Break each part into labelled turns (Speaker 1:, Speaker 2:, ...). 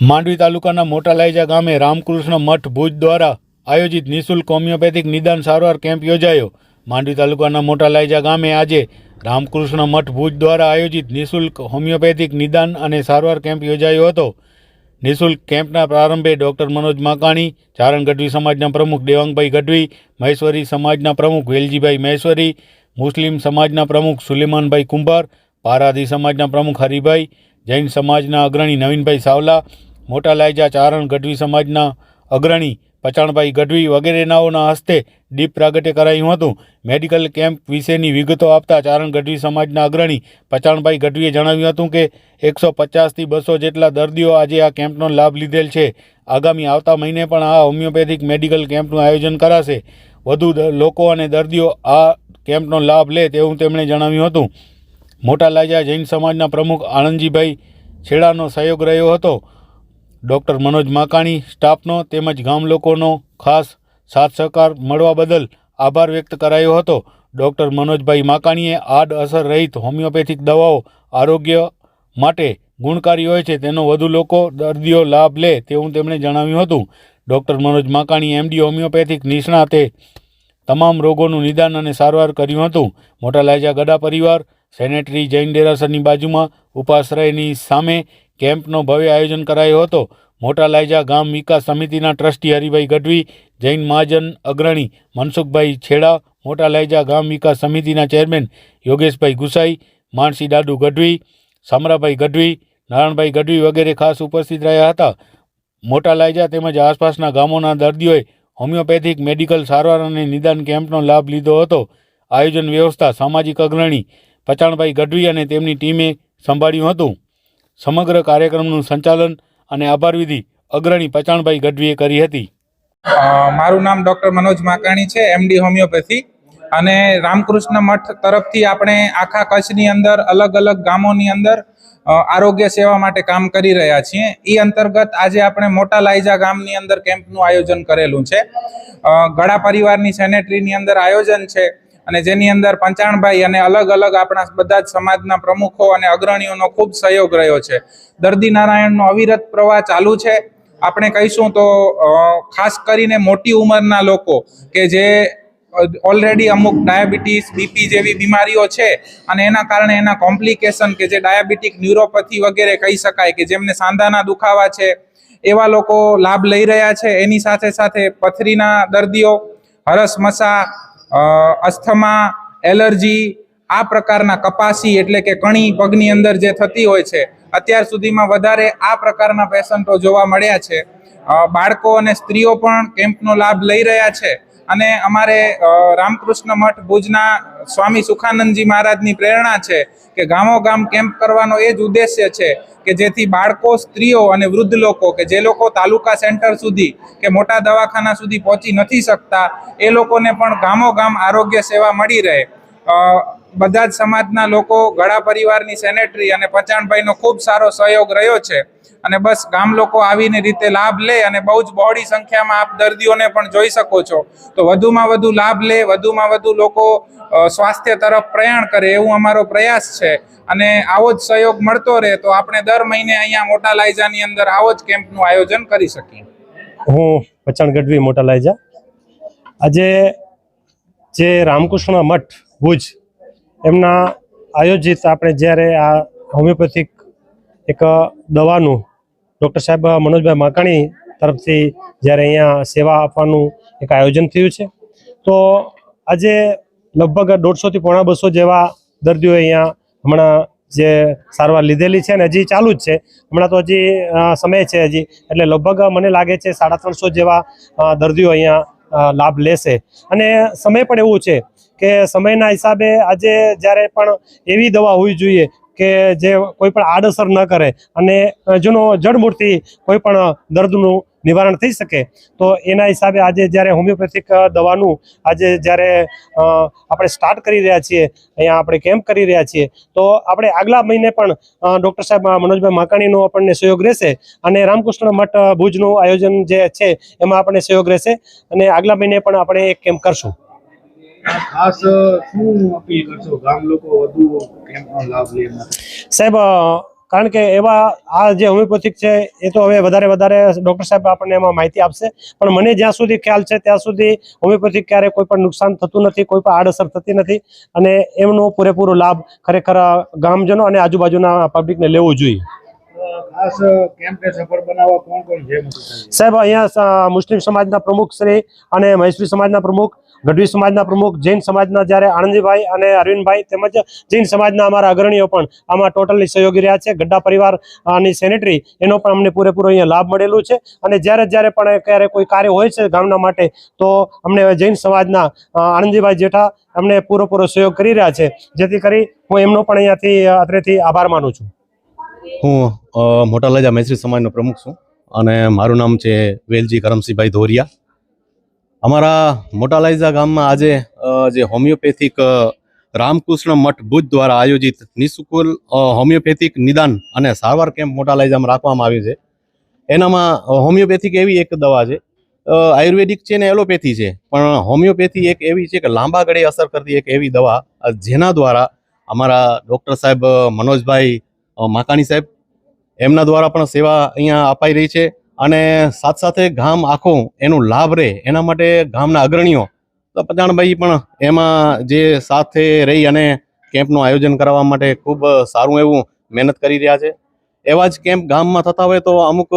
Speaker 1: માંડવી તાલુકાના મોટા લાઈજા ગામે રામકૃષ્ણ મઠ ભુજ દ્વારા આયોજિત નિઃશુલ્ક હોમિયોપેથિક નિદાન સારવાર કેમ્પ યોજાયો. માંડવી તાલુકાના મોટા લાઈજા ગામે આજે રામકૃષ્ણ મઠ ભુજ દ્વારા આયોજિત નિઃશુલ્ક હોમિયોપેથિક નિદાન અને સારવાર કેમ્પ યોજાયો હતો. નિઃશુલ્ક કેમ્પના પ્રારંભે ડૉક્ટર મનોજ માકાણી, ચારણ ગઢવી સમાજના પ્રમુખ દેવાંગભાઈ ગઢવી, મહેશ્વરી સમાજના પ્રમુખ વેલજીભાઈ મહેશ્વરી, મુસ્લિમ સમાજના પ્રમુખ સુલેમાનભાઈ કુંભાર, પારાધી સમાજના પ્રમુખ હરિભાઈ, જૈન સમાજના અગ્રણી નવીનભાઈ સાવલા મોટા લાયજા ચારણ ગઢવી સમાજના અગ્રણી પચાણભાઈ ગઢવી વગેરેનાઓના હસ્તે દીપ પ્રાગટ્ય કરાયું હતું. મેડિકલ કેમ્પ વિશેની વિગતો આપતા ચારણ ગઢવી સમાજના અગ્રણી પચાણભાઈ ગઢવીએ જણાવ્યું હતું કે એકસો પચાસથી બસો જેટલા દર્દીઓ આજે આ કેમ્પનો લાભ લીધેલ છે. આગામી આવતા મહિને પણ આ હોમિયોપેથિક મેડિકલ કેમ્પનું આયોજન કરાશે. વધુ લોકો અને દર્દીઓ આ કેમ્પનો લાભ લે તેવું તેમણે જણાવ્યું હતું. મોટા લાજા જૈન સમાજના પ્રમુખ આણંદજીભાઈ છેડાનો સહયોગ રહ્યો હતો. ડૉક્ટર મનોજ માકાણી, સ્ટાફનો તેમજ ગામ લોકોનો ખાસ સાથ સહકાર મળવા બદલ આભાર વ્યક્ત કરાયો હતો. ડૉક્ટર મનોજભાઈ માકાણીએ આડ અસર રહિત હોમિયોપેથિક દવાઓ આરોગ્ય માટે ગુણકારી હોય છે તેનો વધુ લોકો દર્દીઓ લાભ લે તેવું તેમણે જણાવ્યું હતું. Doctor Manoj Makani MD homeopathic નિષ્ણાતે તમામ રોગોનું નિદાન અને સારવાર કર્યું હતું. મોટા લાયજા ગડા પરિવાર, સેનેટરી જૈન ડેરાસરની બાજુમાં ઉપાશ્રયની સામે કેમ્પનો ભવ્ય આયોજન કરાયો હતો. મોટા લાયજા ગામ વિકાસ સમિતિના ટ્રસ્ટી હરિભાઈ ગઢવી, જૈન મહાજન અગ્રણી મનસુખભાઈ છેડા, મોટા લાયજા ગામ વિકાસ સમિતિના ચેરમેન યોગેશભાઈ ગુસાઈ માનસી દાદુ ગઢવી, સમરાભાઈ ગઢવી, નારાયણભાઈ ગઢવી વગેરે ખાસ ઉપસ્થિત રહ્યા હતા. મોટા લાયજા તેમજ આસપાસના ગામોના દર્દીઓએ હોમિયોપેથિક મેડિકલ સારવાર અને નિદાન કેમ્પનો લાભ લીધો હતો. આયોજન વ્યવસ્થા સામાજિક અગ્રણી પચાણભાઈ ગઢવી અને તેમની ટીમે સંભાળ્યું હતું. સમગ્ર કાર્યક્રમનું સંચાલન અને આભારવિધિ અગ્રણી પચાણભાઈ ગઢવીએ કરી હતી.
Speaker 2: મારું નામ ડોક્ટર મનોજ માકાણી છે એમડી હોમિયોપેથી. અને રામકૃષ્ણ મઠ તરફથી આપણે આખા કચ્છની અંદર, અલગ અલગ ગામોની અંદર આરોગ્ય સેવા માટે કામ કરી રહ્યા છીએ. એ અંતર્ગત આજે આપણે મોટા લાઈજા ગામની અંદર કેમ્પનું આયોજન કરેલું છે. ગળા પરિવારની સેનેટરીની અંદર આયોજન છે. અને જેની અંદર પંચાણભાઈ અને અલગ અલગ આપણા બધા જ સમાજના પ્રમુખો અને અગ્રણીઓનો ખૂબ સહયોગ રહ્યો છે. દર્દી નારાયણનો અવિરત પ્રવાહ ચાલુ છે. આપણે કહીશું તો ખાસ કરીને મોટી ઉંમરના લોકો કે જે ઓલરેડી અમુક ડાયાબિટીસ બીપી જેવી બીમારીઓ છે અને એના કારણે એના કોમ્પ્લિકેશન કે જે ડાયાબિટીક ન્યુરોપથી વગેરે કહી શકાય કે જેમને સાંધાના દુખાવા છે એવા લોકો લાભ લઈ રહ્યા છે. એની સાથે સાથે પથરીના દર્દીઓ હરસમસા અ, અસ્થમા, એલર્જી, આ પ્રકારના કપાસી એટલે કે કણી પગની અંદર જે થતી હોય છે, અત્યાર સુધીમાં વધારે આ પ્રકારના પેશન્ટો જોવા મળ્યા છે. બાળકો અને સ્ત્રીઓ પણ કેમ્પનો લાભ લઈ રહ્યા છે. અને અમારે રામકૃષ્ણ મઠ ભુજના સ્વામી સુખાનંદજી મહારાજની પ્રેરણા છે કે ગામો ગામ કેમ્પ કરવાનો એ જ ઉદ્દેશ્ય છે કે જેથી બાળકો, સ્ત્રીઓ અને વૃદ્ધ લોકો કે જે લોકો તાલુકા સેન્ટર સુધી કે મોટા દવાખાના સુધી પહોંચી નથી શકતા, એ લોકોને પણ ગામો ગામ આરોગ્ય સેવા મળી રહે. બધા જ સમાજના લોકો, ગળા પરિવારની સેનેટરી અને પચાણભાઈનો ખૂબ સારો સહયોગ રહ્યો છે. અને બસ ગામ લોકો આવીને રીતે લાભ લે અને બહુ જ બહોળી સંખ્યામાં આપ દર્દીઓને પણ જોઈ શકો છો. તો વધુમાં વધુ લાભ લે, વધુમાં વધુ લોકો સ્વાસ્થ્ય તરફ પ્રયાણ કરે એવું અમારો પ્રયાસ છે. અને આવો જ સહયોગ મળતો રહે તો આપણે દર મહિને અહીંયા મોટા લાયજાની અંદર આવો જ કેમ્પનું આયોજન કરી શકીએ.
Speaker 3: હું પચાણ ગઢવી, મોટા લાયજા. આજે જે રામકૃષ્ણ મઠ, ભુજ, એમના આયોજિત આપણે જ્યારે આ હોમિયોપેથિક એક દવાનું ડૉક્ટર સાહેબ મનોજભાઈ માકાણી તરફથી જ્યારે અહીંયા સેવા આપવાનું એક આયોજન થયું છે. તો આજે લગભગ દોઢસોથી પોણા બસો જેવા દર્દીઓ અહીંયા હમણાં જે સારવાર લીધેલી છે ને હજી ચાલુ જ છે. હમણાં તો હજી સમય છે હજી. એટલે લગભગ મને લાગે છે સાડા ત્રણસો જેવા દર્દીઓ અહીંયા લાભ લેશે. અને સમય પણ એવું છે કે સમયના હિસાબે આજે જ્યારે પણ એવી દવા હોવી જોઈએ કે જે કોઈ પણ આડઅસર ન કરે અને જેનો જડમૂળથી કોઈ પણ દર્દનું નિવારણ થઈ શકે, તો એના હિસાબે આજે જ્યારે હોમિયોપેથિક દવાનું આજે જ્યારે આપણે સ્ટાર્ટ કરી રહ્યા છીએ, અહીંયા આપણે કેમ્પ કરી રહ્યા છીએ, તો આપણે આગલા મહિને પણ ડૉક્ટર સાહેબ મનોજભાઈ માકાણીનો આપણને સહયોગ રહેશે અને રામકૃષ્ણ મઠ ભુજનું આયોજન જે છે એમાં આપણને સહયોગ રહેશે અને આગલા મહિને પણ આપણે એક કેમ્પ કરશું. સાહેબ કારણ કે એવા આ જે હોમિયોપેથિક છે, એ તો હવે વધારે વધારે ડૉક્ટર સાહેબ આપણને એમાં માહિતી આપશે. પણ મને જ્યાં સુધી ખ્યાલ છે, ત્યાં સુધી હોમિયોપેથિક ક્યારે કોઈ પણ નુકસાન થતું નથી, કોઈ પણ આડઅસર થતી નથી. અને એમનો પૂરેપૂરો લાભ ખરેખર ગામજનો અને આજુબાજુના પબ્લિકને લેવો જોઈએ. સાહેબ અહીંયા મુસ્લિમ સમાજના પ્રમુખ શ્રી અને મહેશ્વરી સમાજના પ્રમુખ ગઢવી સમાજના પ્રમુખ જૈન સમાજના જ્યારે આનંદીભાઈ અને અરવિંદભાઈ તેમજ જૈન સમાજના અમારા અગ્રણીઓ પણ આમાં ટોટલી સહયોગી રહ્યા છે. ગઢડા પરિવારની સેનેટરી એનો પણ અમને પૂરેપૂરો અહીંયા લાભ મળેલું છે. અને જ્યારે જ્યારે પણ ક્યારે કોઈ કાર્ય હોય છે ગામના માટે તો અમને જૈન સમાજના અ, આનંદીભાઈ જેઠા અમને પૂરેપૂરો સહયોગ કરી રહ્યા છે. જેથી કરી હું એમનો પણ અહીંયાથી અત્રેથી આભાર માનું છું.
Speaker 4: હું મોટા લજા મૈત્રી સમાજનો પ્રમુખ છું અને મારું નામ છે વેલજી કરમસિંહભાઈ ધોરિયા. અમારા મોટા લાઈઝા ગામમાં આજે જે હોમિયોપેથિક રામકૃષ્ણ મઠ ભુજ દ્વારા આયોજિત નિઃશુલ્ક હોમિયોપેથિક નિદાન અને સારવાર કેમ્પ મોટા લાઈઝામાં રાખવામાં આવ્યું છે. એનામાં હોમિયોપેથિક એવી એક દવા છે આયુર્વેદિક છે ને એલોપેથી છે, પણ હોમિયોપેથી એક એવી છે કે લાંબા ગાળે અસર કરતી એક એવી દવા જેના દ્વારા અમારા ડૉક્ટર સાહેબ મનોજભાઈ માકાણી સાહેબ, એમના દ્વારા પણ સેવા અહીંયા અપાઈ રહી છે અને સાથ સાથે ગામ આખું એનું લાભ રહે, એના માટે ગામના અગ્રણીઓ, તો પજાણભાઈ પણ એમાં જે સાથે રહી અને કેમ્પનું આયોજન કરવા માટે ખૂબ સારું એવું મહેનત કરી રહ્યા છે. એવા જ કેમ્પ ગામમાં થતા હોય તો અમુક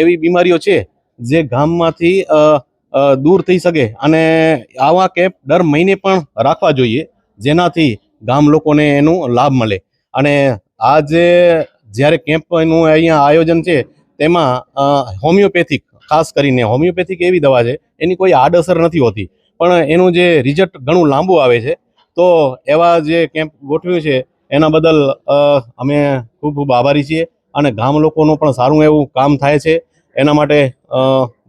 Speaker 4: એવી બીમારીઓ છે જે ગામમાંથી દૂર થઈ શકે અને આવા કેમ્પ દર મહિને પણ રાખવા જોઈએ જેનાથી ગામ લોકોને એનું લાભ મળે અને આ જે જ્યારે કેમ્પનું અહીંયા આયોજન છે, તેમાં હોમિયોપેથિક, ખાસ કરીને હોમિયોપેથિક એવી દવા છે, એની કોઈ આડઅસર નથી હોતી. પણ એનું જે રિઝલ્ટ ઘણું લાંબુ આવે છે, તો એવા જે કેમ્પ ગોઠવ્યું છે, એના બદલ અમે ખૂબ ખૂબ આભારી છીએ અને ગામ લોકોનું પણ સારું એવું કામ થાય છે. એના માટે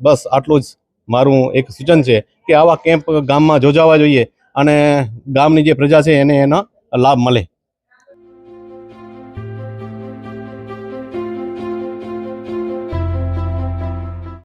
Speaker 4: બસ આટલું જ મારું એક સૂચન છે કે આવા કેમ્પ ગામમાં યોજાવા જોઈએ અને ગામની જે પ્રજા છે એને એના લાભ મળે.